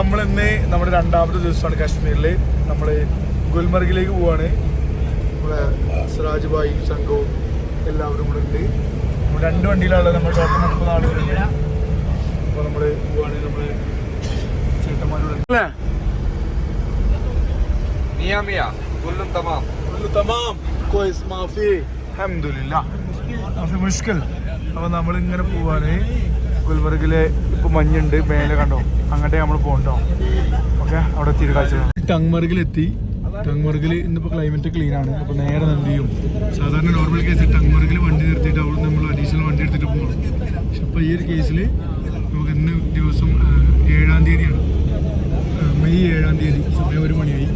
നമ്മൾ ഇന്ന് നമ്മുടെ രണ്ടാമത്തെ ദിവസമാണ് കാശ്മീരിൽ നമ്മൾ ഗുൽമർഗിലേക്ക് പോവാണ്. നമ്മുടെ സിറാജ് ഭായി സംഘവും എല്ലാവരും കൂടെ ഉണ്ട്. രണ്ട് വണ്ടിയിലാണ് നമ്മൾ ടോട്ടൽ മുപ്പത് ആളുകളുണ്ട് അപ്പോൾ നമ്മൾ പോവാണ് നമ്മൾ ചേട്ടന്മാരോട്. അപ്പൊ തമാം. തമാം. കോയിസ് മാഫി അപ്പോൾ നമ്മളിങ്ങനെ പോവാണ്. ഗുൽബർഗിലെ ഇപ്പൊ മഞ്ഞുണ്ട് മേലെ കണ്ടോ? അങ്ങോട്ടേ നമ്മൾ പോകണ്ടോ? ഓക്കെ അവിടെ എത്തിയിട്ട് കാഴ്ച ടങ്മർഗിലെത്തി. ടങ്മർഗിൽ ഇന്നിപ്പോൾ ക്ലൈമറ്റ് ക്ലീൻ ആണ്. അപ്പോൾ നേരെ എന്ത് ചെയ്യും? സാധാരണ നോർമൽ കേസിൽ ടങ്മർഗിൽ വണ്ടി നിർത്തിയിട്ട് അവിടെ നമ്മൾ അഡീഷണൽ വണ്ടി എടുത്തിട്ട് പോകണം. പക്ഷെ ഇപ്പോൾ ഈ ഒരു കേസിൽ നമുക്ക് ഇന്ന് ദിവസം ഏഴാം തീയതിയാണ്. മെയ് ഏഴാം തീയതി സമയം ഒരു മണിയായി.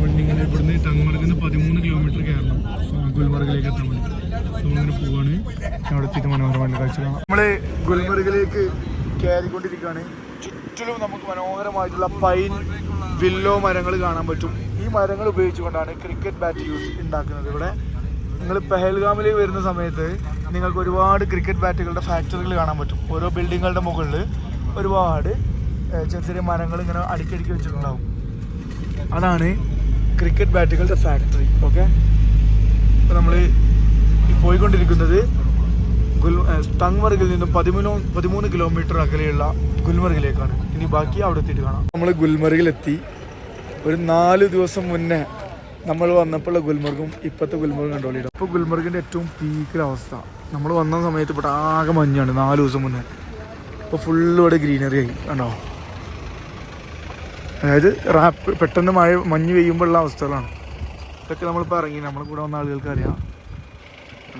വണ്ടി ഇങ്ങനെ ഇവിടുന്ന് ടങ്മർഗിൽ നിന്ന് പതിമൂന്ന് കിലോമീറ്റർ കയറണം. ഗുൽമർഗിലേക്ക് എത്താൻ വേണ്ടി. നമ്മളിങ്ങനെ പോവാണ്. അവിടെ എത്തിയിട്ട് മനോഹരമായിട്ട് കാഴ്ച കാണാം. നമ്മൾ ഗുൽമർഗിലേക്ക് കയറിക്കൊണ്ടിരിക്കുകയാണ്. ചുറ്റിലും നമുക്ക് മനോഹരമായിട്ടുള്ള പൈൻ വില്ലോ മരങ്ങൾ കാണാൻ പറ്റും. ഈ മരങ്ങൾ ഉപയോഗിച്ചുകൊണ്ടാണ് ക്രിക്കറ്റ് ബാറ്റ് യൂസ് ഉണ്ടാക്കുന്നത് ഇവിടെ. നിങ്ങൾ പെഹൽഗാമിലേക്ക് വരുന്ന സമയത്ത് നിങ്ങൾക്ക് ഒരുപാട് ക്രിക്കറ്റ് ബാറ്റുകളുടെ ഫാക്ടറികൾ കാണാൻ പറ്റും. ഓരോ ബിൽഡിങ്ങുകളുടെ മുകളിൽ ഒരുപാട് ചെറിയ ചെറിയ മരങ്ങൾ ഇങ്ങനെ അടിക്കടിക്ക് വെച്ചിട്ടുണ്ടാവും. അതാണ് ക്രിക്കറ്റ് ബാറ്റുകളുടെ ഫാക്ടറി ഓക്കെ നമ്മൾ പോയിക്കൊണ്ടിരിക്കുന്നത് ഗുൽ തങ്മർഗിൽ നിന്നും പതിമൂന്ന് പതിമൂന്ന് കിലോമീറ്റർ അകലെയുള്ള ഗുൽമർഗിലേക്കാണ് ഇനി ബാക്കി അവിടെ എത്തിയിട്ട് കാണാം. നമ്മൾ ഗുൽമർഗിലെത്തി ഒരു നാല് ദിവസം മുന്നേ നമ്മൾ വന്നപ്പോൾ ഗുൽമർഗും ഇപ്പോഴത്തെ ഗുൽമർഗും കണ്ടോളിയിടും ഇപ്പോൾ ഗുൽമർഗിന്റെ ഏറ്റവും പീക്കിലവസ്ഥ നമ്മൾ വന്ന സമയത്ത് ഇവിടെ ആകെ മഞ്ഞാണ് നാല് ദിവസം മുന്നേ. ഇപ്പോൾ ഫുള്ള് ഇവിടെ ഗ്രീനറി ആയി കണ്ടോ? അതായത് റാപ്പ് പെട്ടെന്ന് മഴ മഞ്ഞ് പെയ്യുമ്പോഴുള്ള അവസ്ഥകളാണ്. ഇതൊക്കെ നമ്മളിപ്പോൾ ഇറങ്ങി നമ്മളെ കൂടെ വന്ന ആളുകൾക്ക് അറിയാം.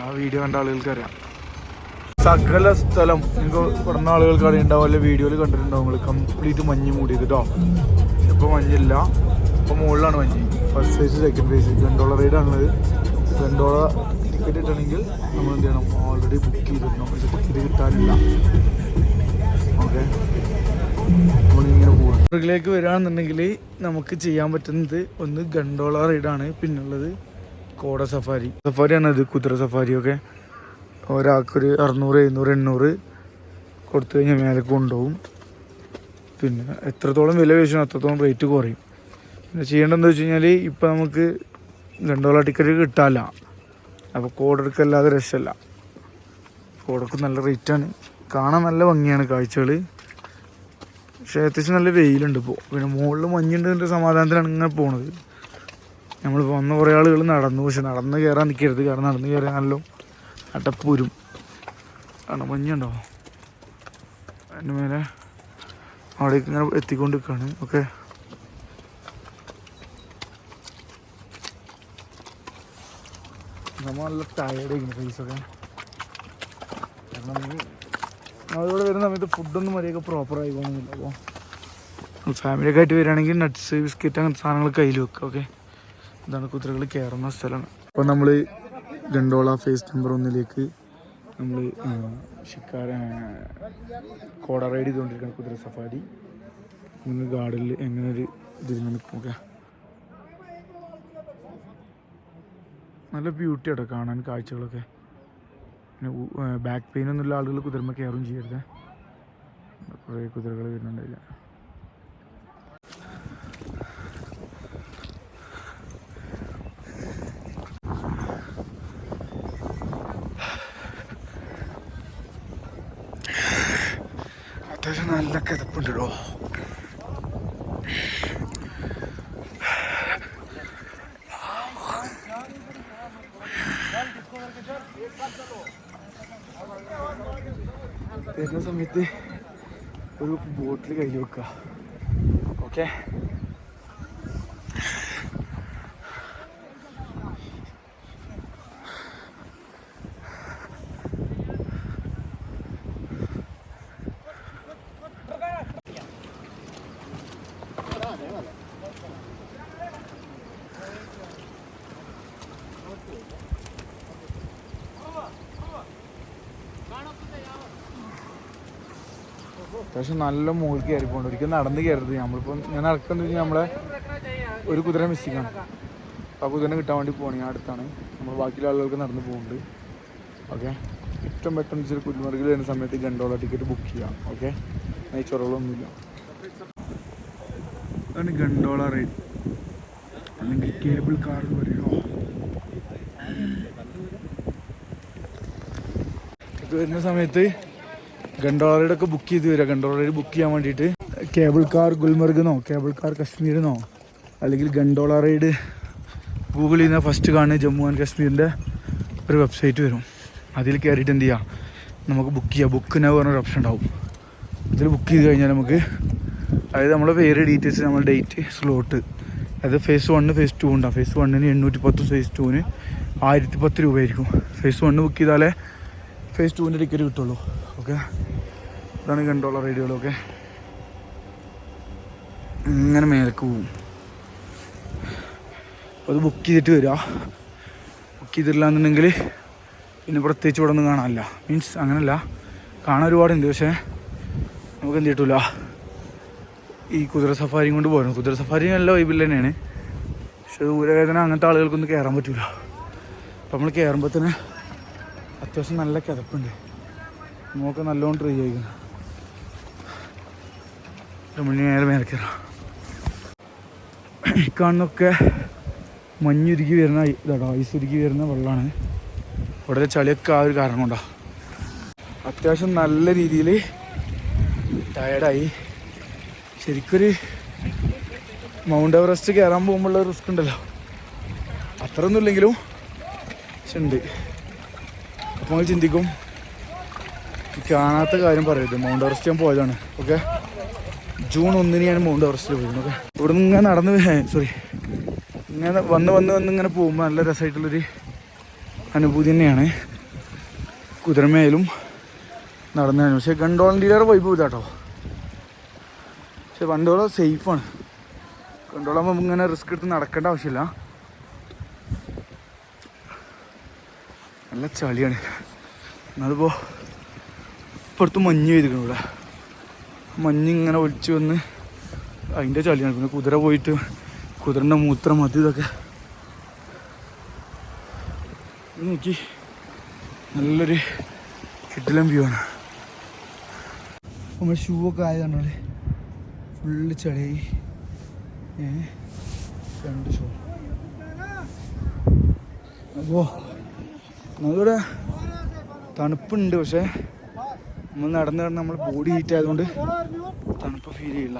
ആ വീഡിയോ കണ്ട ആളുകൾക്ക് അറിയാം. സകല സ്ഥലം നിങ്ങൾക്ക് പറഞ്ഞ ആളുകൾക്ക് ഉണ്ടാവും അല്ലെ വീഡിയോയിൽ കണ്ടിട്ടുണ്ടാവും. നിങ്ങൾ കംപ്ലീറ്റ് മഞ്ഞ് മൂടിയത് കേട്ടോ ഇപ്പോൾ മഞ്ഞില്ല. ഇപ്പോൾ മുകളിലാണ് മഞ്ഞ്. First phase second phase gondola റൈഡാണത് dollar ticket കിട്ടണമെങ്കിൽ നമ്മൾ എന്ത് ചെയ്യണം? ഓൾറെഡി ബുക്ക് ചെയ്തിട്ടുണ്ട് നമ്മൾ ടിക്കറ്റ് കിട്ടാനില്ല. ഓക്കെ നമ്മളിങ്ങനെ പോവാം. ിലേക്ക് വരികയാണെന്നുണ്ടെങ്കിൽ നമുക്ക് ചെയ്യാൻ പറ്റുന്നത് ഒന്ന് ഗണ്ടോള റൈഡാണ് പിന്നുള്ളത് കോട സഫാരി. സഫാരിയാണ് ഇത് കുതിര സഫാരിയൊക്കെ ഒരാൾക്കൊരു അറുന്നൂറ് എഴുന്നൂറ് എണ്ണൂറ് കൊടുത്തു കഴിഞ്ഞാൽ മേലെ കൊണ്ടുപോകും. പിന്നെ എത്രത്തോളം വില വീശണം അത്രത്തോളം റേറ്റ് കുറയും. പിന്നെ ചെയ്യേണ്ടതെന്ന് വെച്ച് കഴിഞ്ഞാൽ ഇപ്പം നമുക്ക് രണ്ടോളം ടിക്കറ്റ് കിട്ടാല്ല അപ്പോൾ കോടെടുക്കല്ലാതെ രക്ഷമല്ല കോടക്ക് നല്ല റേറ്റാണ് കാണാൻ നല്ല ഭംഗിയാണ് കാഴ്ചകൾ പക്ഷേ അത്യാവശ്യം നല്ല വെയിലുണ്ട് ഇപ്പോൾ പിന്നെ മുകളിൽ മഞ്ഞുണ്ട് സമാധാനത്തിലാണ് ഇങ്ങനെ പോണത്. നമ്മൾ വന്ന കുറേ ആളുകൾ നടന്നു. പക്ഷെ നടന്ന് കയറാൻ നിൽക്കരുത് കാരണം നടന്ന് കയറാൻ നല്ല അടപ്പൂരും. ആണ് മഞ്ഞുണ്ടോ? അതിന്റെ മേലെ അവിടേക്ക് ഇങ്ങനെ എത്തിക്കൊണ്ട് നിൽക്കുകയാണ് ഓക്കെ. നമ്മൾ നല്ല ടയേർഡ് ആയിരിക്കുന്നു ഫേസൊക്കെ കാരണം നമ്മളിവിടെ വരുന്ന സമയത്ത് ഫുഡൊന്നും മര്യാദ പ്രോപ്പർ ആയി ആയിക്കോണമെന്നില്ല അപ്പോൾ ഫാമിലിയൊക്കെ ആയിട്ട് വരികയാണെങ്കിൽ നട്ട്സ് ബിസ്ക്കറ്റ് അങ്ങനത്തെ സാധനങ്ങൾ കയ്യിൽ വെക്കുക. ഓക്കെ. ഇതാണ് കുതിരകൾ കയറുന്ന സ്ഥലമാണ്. അപ്പോൾ നമ്മൾ ഗണ്ടോള ഫേസ് നമ്പർ ഒന്നിലേക്ക് നമ്മൾ ഷിക്കാര കോട റൈഡ് ചെയ്തുകൊണ്ടിരിക്കുന്ന കുതിര സഫാരി. നിങ്ങൾ ഗാർഡിൽ എങ്ങനെ ഒരു ഇതിൽ നിൽക്കുക നല്ല ബ്യൂട്ടി ആട്ടോ കാണാൻ കാഴ്ചകളൊക്കെ. പിന്നെ ബാക്ക് പെയിൻ ഒന്നുമില്ല ആളുകൾ കുതിരമ്മ കയറും ചെയ്യരുത്. കുറേ കുതിരകൾ വരുന്നുണ്ടായില്ല. നല്ല കിതപ്പുണ്ടല്ലോ. വരുന്ന സമയത്ത് ഒരു ബോട്ടിൽ കയ്യിൽ വെക്കുക. ഓക്കെ അത്യാവശ്യം നല്ല മുകളിൽ കയറി പോകണ്ട ഒരിക്കലും നടന്ന് കയറരുത്. നമ്മളിപ്പം ഞാൻ നടക്കുന്നത് വെച്ചാൽ നമ്മളെ ഒരു കുതിര മിസ്സിങ്ങാണ് ആ കുതിരനെ കിട്ടാൻ വേണ്ടി പോകണം ഞാൻ അടുത്താണ്. നമ്മൾ ബാക്കിയുള്ള ആളുകൾക്ക് നടന്ന് പോകുന്നുണ്ട് ഓക്കെ? ഏറ്റവും പെട്ടെന്ന് വെച്ചാൽ കുരുമർഗിൽ വരുന്ന സമയത്ത് ഗണ്ടോള ടിക്കറ്റ് ബുക്ക് ചെയ്യാം. ഓക്കെ? നെയ്ച്ചോറുകളൊന്നുമില്ല അതാണ് ഗണ്ടോള റേറ്റ് അല്ലെങ്കിൽ കേബിൾ കാർ എന്ന് പറയുമോ ഇത് വരുന്ന സമയത്ത് ഗണ്ടോള റൈഡ് ഒക്കെ ബുക്ക് ചെയ്ത് വരിക ഗണ്ടോള റൈഡ് ബുക്ക് ചെയ്യാൻ വേണ്ടിയിട്ട്. കേബിൾ കാർ ഗുൽമർഗെന്നോ കേബിൾ കാർ കശ്മീരെന്നോ അല്ലെങ്കിൽ ഗണ്ടോള റൈഡ് ഗൂഗിളിൽ നിന്ന് ഫസ്റ്റ് കാണുന്ന ജമ്മു ആൻഡ് കാശ്മീരിന്റെ ഒരു വെബ്സൈറ്റ് വരും. അതിൽ കയറിയിട്ട് എന്ത് ചെയ്യാം? നമുക്ക് ബുക്ക് ചെയ്യാം. ബുക്ക് നവ് പറഞ്ഞൊരു ഓപ്ഷൻ ഉണ്ടാവും. അതിൽ ബുക്ക് ചെയ്ത് കഴിഞ്ഞാൽ നമുക്ക് അതായത് നമ്മളെ പേര് ഡീറ്റെയിൽസ് നമ്മൾ ഡേറ്റ് സ്ലോട്ട് അതായത് ഫേസ് വണ്ണ് ഫേസ് ടു ഉണ്ടാവും. ഫേസ് വണ്ണിന് എണ്ണൂറ്റി പത്ത് ഫേസ് ടുവിന് ആയിരത്തി പത്ത് രൂപയായിരിക്കും. ഫേസ് വണ്ണ് ബുക്ക് ചെയ്താലേ ഫേസ് ടുവിന്റെ ടിക്കറ്റ് കിട്ടുള്ളൂ. ഓക്കെ ഇതാണ് കണ്ടുള്ള റേഡിയോകളൊക്കെ ഇങ്ങനെ മേലേക്ക് പോവും. അത് ബുക്ക് ചെയ്തിട്ട് വരിക ബുക്ക് ചെയ്തിട്ടില്ല എന്നുണ്ടെങ്കിൽ പിന്നെ പ്രത്യേകിച്ച് ഇവിടെ ഒന്നും കാണാനില്ല. മീൻസ് അങ്ങനല്ല. കാണാൻ ഒരുപാടുണ്ട് പക്ഷേ നമുക്ക് എന്ത് കിട്ടില്ല ഈ കുതിര സഫാരിയും കൊണ്ട് പോകണം കുതിര സഫാരി നല്ല വൈബിൽ തന്നെയാണ്. പക്ഷെ ദൂരവേദന അങ്ങനത്തെ ആളുകൾക്കൊന്നും കയറാൻ പറ്റില്ല അപ്പം നമ്മൾ കയറുമ്പോൾ തന്നെ അത്യാവശ്യം നല്ല കിതപ്പുണ്ട്. നമുക്ക് നല്ലോണം ട്രൈ ചെയ്യിക്കണം നമ്മൾ നേരെ മേലെ കയറാം ഈ മഞ്ഞുരുകി വരുന്ന ഇതാട്ടോ ഐസ് ഉരുകി വരുന്ന വെള്ളമാണ് ഇവിടുത്തെ ചളിയൊക്കെ ആ ഒരു കാരണം കൊണ്ടാണ് അത്യാവശ്യം നല്ല രീതിയിൽ ടയർഡായി ശരിക്കൊരു മൗണ്ട് എവറസ്റ്റ് കയറാൻ പോകുമ്പോഴുള്ള റിസ്ക് ഉണ്ടല്ലോ. അത്രയൊന്നും ഇല്ലെങ്കിലും പക്ഷെ ഉണ്ട്. അപ്പോൾ ചിന്തിക്കും. കാണാത്ത കാര്യം പറയരുത്. മൗണ്ട് എവറസ്റ്റ് ഞാൻ പോയതാണ്. ഓക്കെ ജൂൺ ഒന്നിന് ഞാൻ മൗണ്ട് എവറസ്റ്റിൽ പോകുന്നത് ഇവിടെ നിന്ന് ഇങ്ങനെ നടന്ന് സോറി ഇങ്ങനെ വന്ന് വന്ന് വന്ന് ഇങ്ങനെ പോകുമ്പോൾ നല്ല രസമായിട്ടുള്ളൊരു അനുഭൂതി തന്നെയാണ്. കുതിരമേലും നടന്നതാണ് പക്ഷേ ഗണ്ടോളിന്റെ വൈബ് ഇതാട്ടോ പക്ഷെ വണ്ടോളം സേഫാണ് ഗണ്ടോളാകുമ്പോൾ ഇങ്ങനെ റിസ്ക് എടുത്ത് നടക്കേണ്ട ആവശ്യമില്ല. നല്ല ചളിയാണ്. അതിപ്പോൾ ഇപ്പുറത്ത് മഞ്ഞ് പെയ്തിരിക്കണം ഇവിടെ. മഞ്ഞ് ഒലിച്ചു വന്ന് അതിന്റെ ചളിയാണ്. പിന്നെ കുതിര പോയിട്ട് കുതിരന്റെ മൂത്രം അത് ഇതൊക്കെ. നോക്കി. നല്ലൊരു കിട്ടിലം വ്യൂ ആണ്. നമ്മൾ ഷൂ ഒക്കെ ആയതാണ് ഫുള്ള് ചളിയായി. ഏ രണ്ട് ഷൂ അപ്പോൾ നമ്മളിവിടെ തണുപ്പുണ്ട് പക്ഷേ. നമ്മൾ നടന്ന് നടന്ന് നമ്മൾ ബോഡി ഹീറ്റ് ആയതുകൊണ്ട് തണുപ്പ് ഫീൽ ചെയ്യില്ല.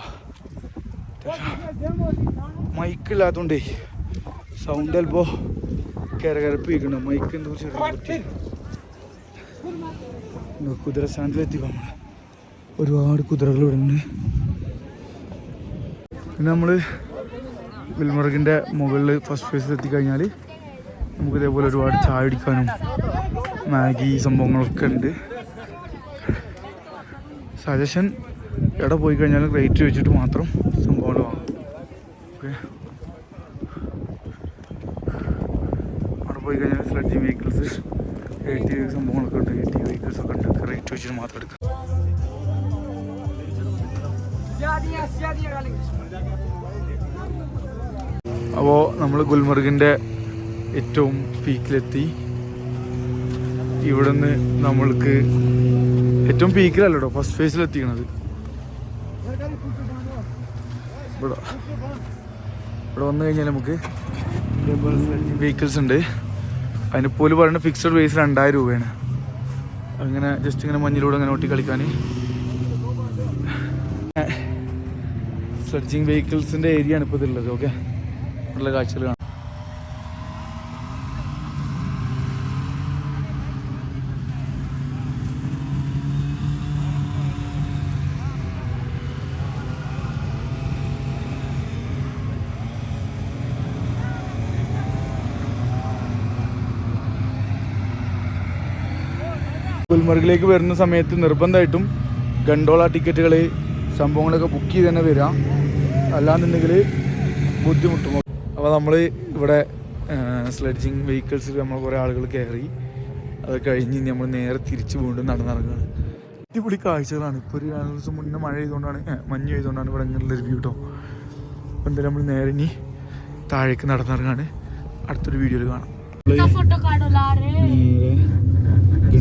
മൈക്കില്ലാത്തതുകൊണ്ടേ സൗണ്ട് ചിലപ്പോൾ കരകരപ്പിക്കണം മൈക്ക് എന്തോ ചെറിയ കുതിര സ്ഥാനത്തിലെത്തി നമ്മൾ ഒരുപാട് കുതിരകൾ ഇവിടെ ഉണ്ട്. പിന്നെ നമ്മൾ ഗുൽമർഗിന്റെ മുകളിൽ ഫസ്റ്റ് ഫേസിൽ എത്തിക്കഴിഞ്ഞാൽ നമുക്ക് ഇതേപോലെ ഒരുപാട് ചായ അടിക്കാനും മാഗി സംഭവങ്ങളൊക്കെ ഉണ്ട്. സജഷൻ എവിടെ പോയി കഴിഞ്ഞാലും റേറ്റ് വെച്ചിട്ട് മാത്രം സംഭവങ്ങൾ വാങ്ങും. ഓക്കെ അവിടെ പോയി കഴിഞ്ഞാൽ സ്ലഡ്ജിങ് വെഹിക്കിൾസ് എ ടി സംഭവങ്ങളൊക്കെ ഉണ്ട്. എ ടി വെഹിക്കിൾസ് ഒക്കെ ഉണ്ട്. റേറ്റ് വെച്ചിട്ട് മാത്രം എടുക്കാം. അപ്പോൾ നമ്മൾ ഗുൽമർഗിന്റെ ഏറ്റവും പീക്കിലെത്തി ഇവിടുന്ന് നമ്മൾക്ക് ഏറ്റവും പീക്കിലല്ലോ ഫസ്റ്റ് ഫേസിൽ എത്തിക്കണത്. ഇവിടെ ഇവിടെ വന്നു കഴിഞ്ഞാൽ നമുക്ക് വെഹിക്കിൾസ് ഉണ്ട്. അതിന് പോലും പറയുന്ന ഫിക്സഡ് പ്രൈസ് രണ്ടായിരം രൂപയാണ്. അങ്ങനെ ജസ്റ്റ് ഇങ്ങനെ മഞ്ഞിലൂടെ അങ്ങനെ ഓട്ടി കളിക്കാൻ സ്ലഡ്ജിങ് വെഹിക്കിൾസിന്റെ ഏരിയ ആണ് ഇപ്പോൾ ഇതുള്ളത് ഓക്കെ ഉള്ള കാഴ്ചകൾ ഗുൽമർഗിലേക്ക് വരുന്ന സമയത്ത് നിർബന്ധമായിട്ടും ഗണ്ടോള ടിക്കറ്റുകൾ സംഭവങ്ങളൊക്കെ ബുക്ക് ചെയ്ത് തന്നെ വരാം. അല്ലാന്നുണ്ടെങ്കിൽ ബുദ്ധിമുട്ടും. അപ്പോൾ നമ്മൾ ഇവിടെ സ്ലഡ്ജിങ് വെഹിക്കിൾസിൽ നമ്മൾ കുറേ ആളുകൾ കയറി അത് കഴിഞ്ഞ് നമ്മൾ നേരെ തിരിച്ച് വീണ്ടും നടന്നിറങ്ങുകയാണ് അടിപൊളി കാഴ്ചകളാണ്. ഇപ്പോൾ ഒരു രണ്ട് ദിവസം മുന്നേ മഴ ചെയ്തുകൊണ്ടാണ് മഞ്ഞ് ചെയ്തുകൊണ്ടാണ് ഇവിടെ ഇങ്ങനെ റിവ്യൂ കേട്ടോ അപ്പോൾ എന്തായാലും നമ്മൾ നേരെ ഇനി താഴേക്ക് നടന്നിറങ്ങാണ്. അടുത്തൊരു വീഡിയോയിൽ കാണാം. നേരെ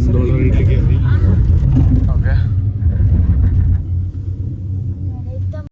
ഗണ്ടോള റൈഡിൽ കയറി